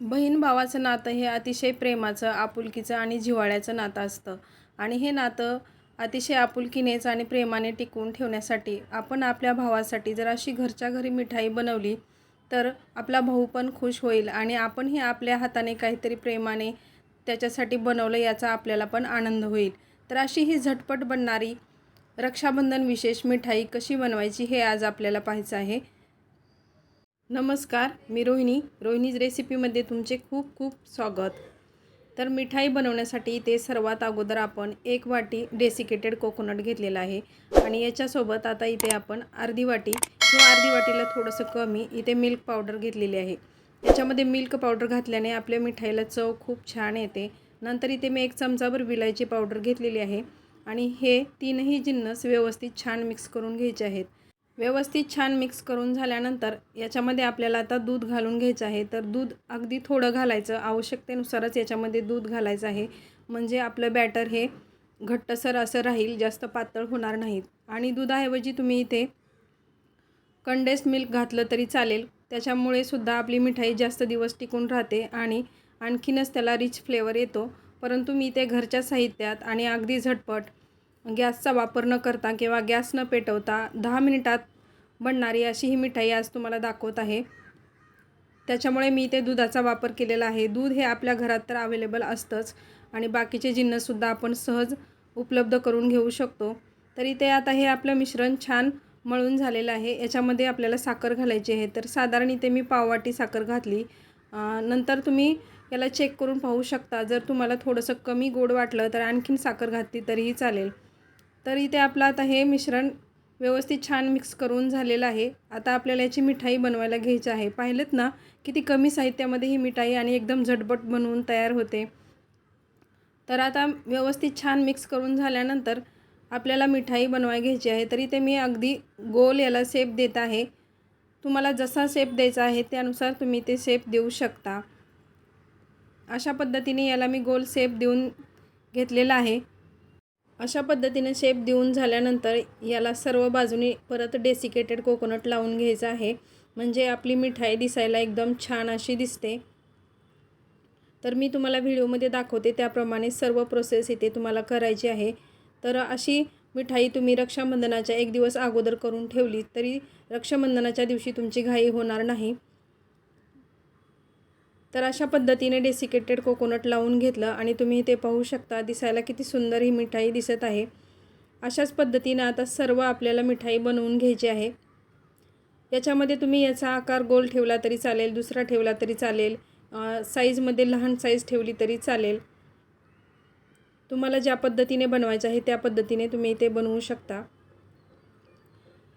बहीण भावाचं नातं हे अतिशय प्रेमाचं आपुलकीचं आणि जिव्हाळ्याचं नातं असतं. आणि हे नातं अतिशय आपुलकीनेच आणि प्रेमाने टिकवून ठेवण्यासाठी आपण आपल्या भावासाठी जर अशी घरच्या घरी मिठाई बनवली तर आपला भाऊ पण खुश होईल आणि आपणही आपल्या हाताने काहीतरी प्रेमाने त्याच्यासाठी बनवलं याचा आपल्याला पण आनंद होईल. तर अशी ही झटपट बनणारी रक्षाबंधन विशेष मिठाई कशी बनवायची हे आज आपल्याला पाहायचं आहे. नमस्कार मी रोहिणी. रोहिणीज रेसिपीमध्ये तुमचे खूप खूप स्वागत. तर मिठाई बनवण्यासाठी इथे सर्वात अगोदर आपण एक वाटी डेसिकेटेड कोकोनट घेतलेला आहे आणि याच्यासोबत आता इथे आपण अर्धी वाटी किंवा अर्धी वाटीला थोडंसं कमी इथे मिल्क पावडर घेतलेली आहे. त्याच्यामध्ये मिल्क पावडर घातल्याने आपल्या मिठाईला चव खूप छान येते. नंतर इथे मी एक चमचाभर विलायची पावडर घेतलेली आहे आणि हे तीनही जिन्नस व्यवस्थित छान मिक्स करून घ्यायचे आहेत. व्यवस्थित छान मिक्स करून झाल्यानंतर याच्यामध्ये आपल्याला आता दूध घालून घ्यायचं आहे. तर दूध अगदी थोडं घालायचं. आवश्यकतेनुसारच याच्यामध्ये दूध घालायचं आहे. म्हणजे आपलं बॅटर हे घट्टसर असं राहील जास्त पातळ होणार नाहीत. आणि दुधाऐवजी तुम्ही इथे कंडेस्ड मिल्क घातलं तरी चालेल. त्याच्यामुळे सुद्धा आपली मिठाई जास्त दिवस टिकून राहते आणि आणखीनच त्याला रिच फ्लेवर येतो. परंतु मी ते घरच्या साहित्यात आणि अगदी झटपट गॅसचा वापर न करता किंवा गॅस न पेटवता दहा मिनिटात बनणारी अशी ही मिठाई आज तुम्हाला दाखवत आहे. त्याच्यामुळे मी ते दुधाचा वापर केलेला आहे. दूध हे आपल्या घरात तर अवेलेबल असतंच आणि बाकीचे जिन्नससुद्धा आपण सहज उपलब्ध करून घेऊ शकतो. तरी ते आता हे आपलं मिश्रण छान मळून झालेलं आहे. याच्यामध्ये आपल्याला साखर घालायची आहे. तर साधारण इथे मी पाववाटी साखर घातली. नंतर तुम्ही याला चेक करून पाहू शकता. जर तुम्हाला थोडंसं कमी गोड वाटलं तर आणखीन साखर घातली तरीही चालेल. तर इथे आपलं आता हे मिश्रण व्यवस्थित छान मिक्स करून झालेलं आहे. आता आपल्याला याची मिठाई बनवायला घ्यायची आहे. पाहिलेत ना किती कमी साहित्यामध्ये ही मिठाई आणि एकदम झटपट बनवून तयार होते. तर आता व्यवस्थित छान मिक्स करून झाल्यानंतर आपल्याला मिठाई बनवाय घ्यायची आहे. तरी ते मी अगदी गोल याला शेप देत आहे. तुम्हाला जसा शेप द्यायचा आहे त्यानुसार तुम्ही ते शेप देऊ शकता. अशा पद्धतीने याला मी गोल शेप देऊन घेतलेला आहे. अशा पद्धतीने शेप देऊन झाल्यानंतर याला सर्व बाजूनी परत डेसिकेटेड कोकोनट लावून घ्यायचं आहे. म्हणजे आपली मिठाई दिसायला एकदम छान अशी दिसते. तर मी तुम्हाला व्हिडिओमध्ये दाखवते त्याप्रमाणे सर्व प्रोसेस इथे तुम्हाला करायची आहे. तर अशी मिठाई तुम्ही रक्षाबंधनाच्या एक दिवस अगोदर करून ठेवली तरी रक्षाबंधनाच्या दिवशी तुमची घाई होणार नाही. तर अशा पद्धतीने डेसिकेटेड कोकोनट लावून घेतलं आणि तुम्ही ते पाहू शकता. दिसायला किती सुंदर ही मिठाई दिसत आहे. अशाच पद्धतीनं आता सर्व आपल्याला मिठाई बनवून घ्यायची आहे. याच्यामध्ये तुम्ही याचा आकार गोल ठेवला तरी चालेल दुसरा ठेवला तरी चालेल साईजमध्ये लहान साईज ठेवली तरी चालेल. तुम्हाला ज्या पद्धतीने बनवायचं आहे त्या पद्धतीने तुम्ही ते बनवू शकता.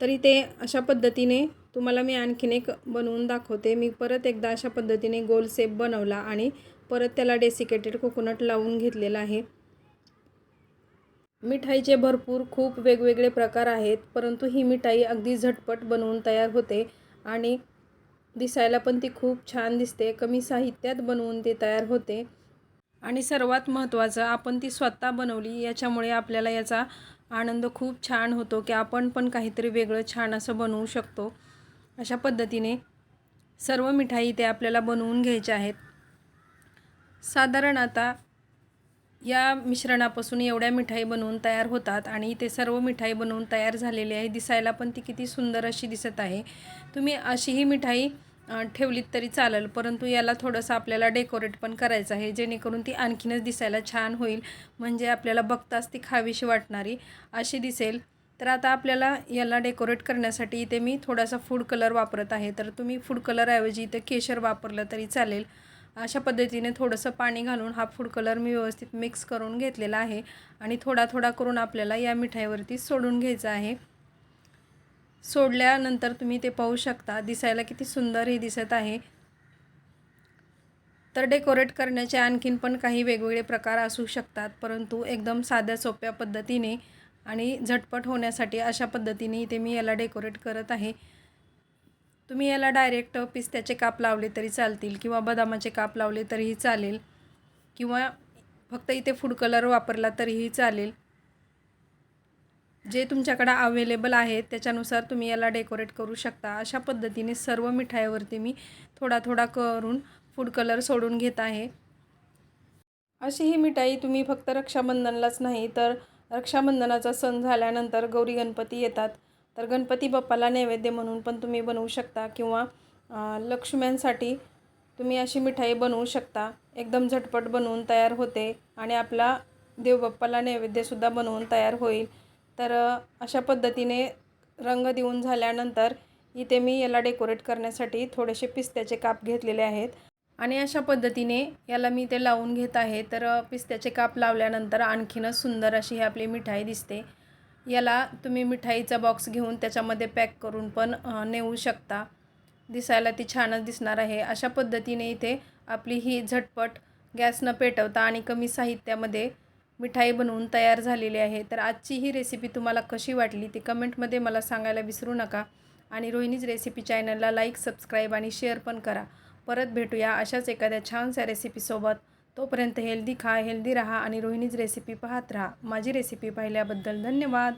तरी ते अशा पद्धतीने तुम्हाला मी आणखीन एक बनवून दाखवते. मी परत एकदा अशा पद्धतीने गोल सेप बनवला आणि परत त्याला डेसिकेटेड कोकोनट लावून घेतलेला आहे. मिठाईचे भरपूर खूप वेगवेगळे प्रकार आहेत परंतु ही मिठाई अगदी झटपट बनवून तयार होते आणि दिसायला पण ती खूप छान दिसते. कमी साहित्यात बनवून ती तयार होते. आणि सर्वात महत्त्वाचं आपण ती स्वतः बनवली याच्यामुळे आपल्याला याचा आनंद खूप छान होतो की आपण पण काहीतरी वेगळं छान असं बनवू शकतो. अशा पद्धतीने सर्व मिठाई ते आपल्याला बनवून घ्यायच्या आहेत. साधारण आता या मिश्रणापासून एवढ्या मिठाई बनवून तयार होतात आणि ते सर्व मिठाई बनवून तयार झालेली आहे. दिसायला पण ती किती सुंदर अशी दिसत आहे. तुम्ही अशी ही मिठाई ठेवलीत तरी चालेल परंतु याला थोडंसं आपल्याला डेकोरेट पण करायचं आहे जेणेकरून ती आणखीनच दिसायला छान होईल. म्हणजे आपल्याला बघताच ती खावीशी वाटणारी अशी दिसेल. तर आता आपल्याला याला डेकोरेट करण्यासाठी इथे मी थोडासा फूड कलर वापरत आहे. तर तुम्ही फूड कलरऐवजी इथे केशर वापरलं तरी चालेल. अशा पद्धतीने थोडंसं पाणी घालून हा फूड कलर मी व्यवस्थित मिक्स करून घेतलेला आहे आणि थोडा थोडा करून आपल्याला या मिठाईवरती सोडून घ्यायचं आहे. सोडल्यानंतर तुम्ही ते पाहू शकता. दिसायला किती सुंदर हे दिसत आहे. तर डेकोरेट करण्याचे आणखीन पण काही वेगवेगळे प्रकार असू शकतात परंतु एकदम साध्या सोप्या पद्धतीने आणि झटपट होण्यासाठी अशा पद्धतीने इथे मी याला डेकोरेट करत आहे. तुम्ही याला डायरेक्ट पिस्त्याचे काप लावले तरी चालतील किंवा बदामाचे काप लावले तरीही चालेल किंवा फक्त इथे फूड कलर वापरला तरीही चालेल. जे तुमच्याकडं अवेलेबल आहेत त्याच्यानुसार तुम्ही याला डेकोरेट करू शकता. अशा पद्धतीने सर्व मिठाईवरती मी थोडा थोडा करून फूड कलर सोडून घेत आहे. अशी ही मिठाई तुम्ही फक्त रक्षाबंधनलाच नाही तर रक्षाबंधनाचा सण झाल्यानंतर गौरी गणपती येतात. तर गणपती बाप्पाला नैवेद्य म्हणून पण तुम्ही बनवू शकता किंवा लक्ष्म्यांसाठी तुम्ही अशी मिठाई बनवू शकता. एकदम झटपट बनवून तयार होते आणि आपला देवबाप्पाला नैवेद्यसुद्धा बनवून तयार होईल. तर अशा पद्धतीने रंग देऊन झाल्यानंतर इथे मी याला डेकोरेट करण्यासाठी थोडेसे पिस्त्याचे काप घेतलेले आहेत. आणि अशा पद्धतीने याला मी ते लावून घेत आहे. तर पिस्त्याचे काप लावल्यानंतर आणखीनच सुंदर अशी ही आपली मिठाई दिसते. याला तुम्ही मिठाईचा बॉक्स घेऊन त्याच्यामध्ये पॅक करून पण नेऊ शकता. दिसायला ती छानच दिसणार आहे. अशा पद्धतीने इथे आपली ही झटपट गॅस न पेटवता आणि कमी साहित्यामध्ये मिठाई बनवून तयार झालेली आहे. तर आजची ही रेसिपी तुम्हाला कशी वाटली ती कमेंटमध्ये मला सांगायला विसरू नका. आणि रोहिणीज रेसिपी चॅनलला लाईक सबस्क्राईब आणि शेअर पण करा. परत भेटूया अशाच एखाद्या छानशा रेसिपीसोबत तोपर्यंत हेल्दी खा हेल्दी राहा आणि रोहिणीच रेसिपी पाहत राहा. माझी रेसिपी पाहिल्याबद्दल धन्यवाद.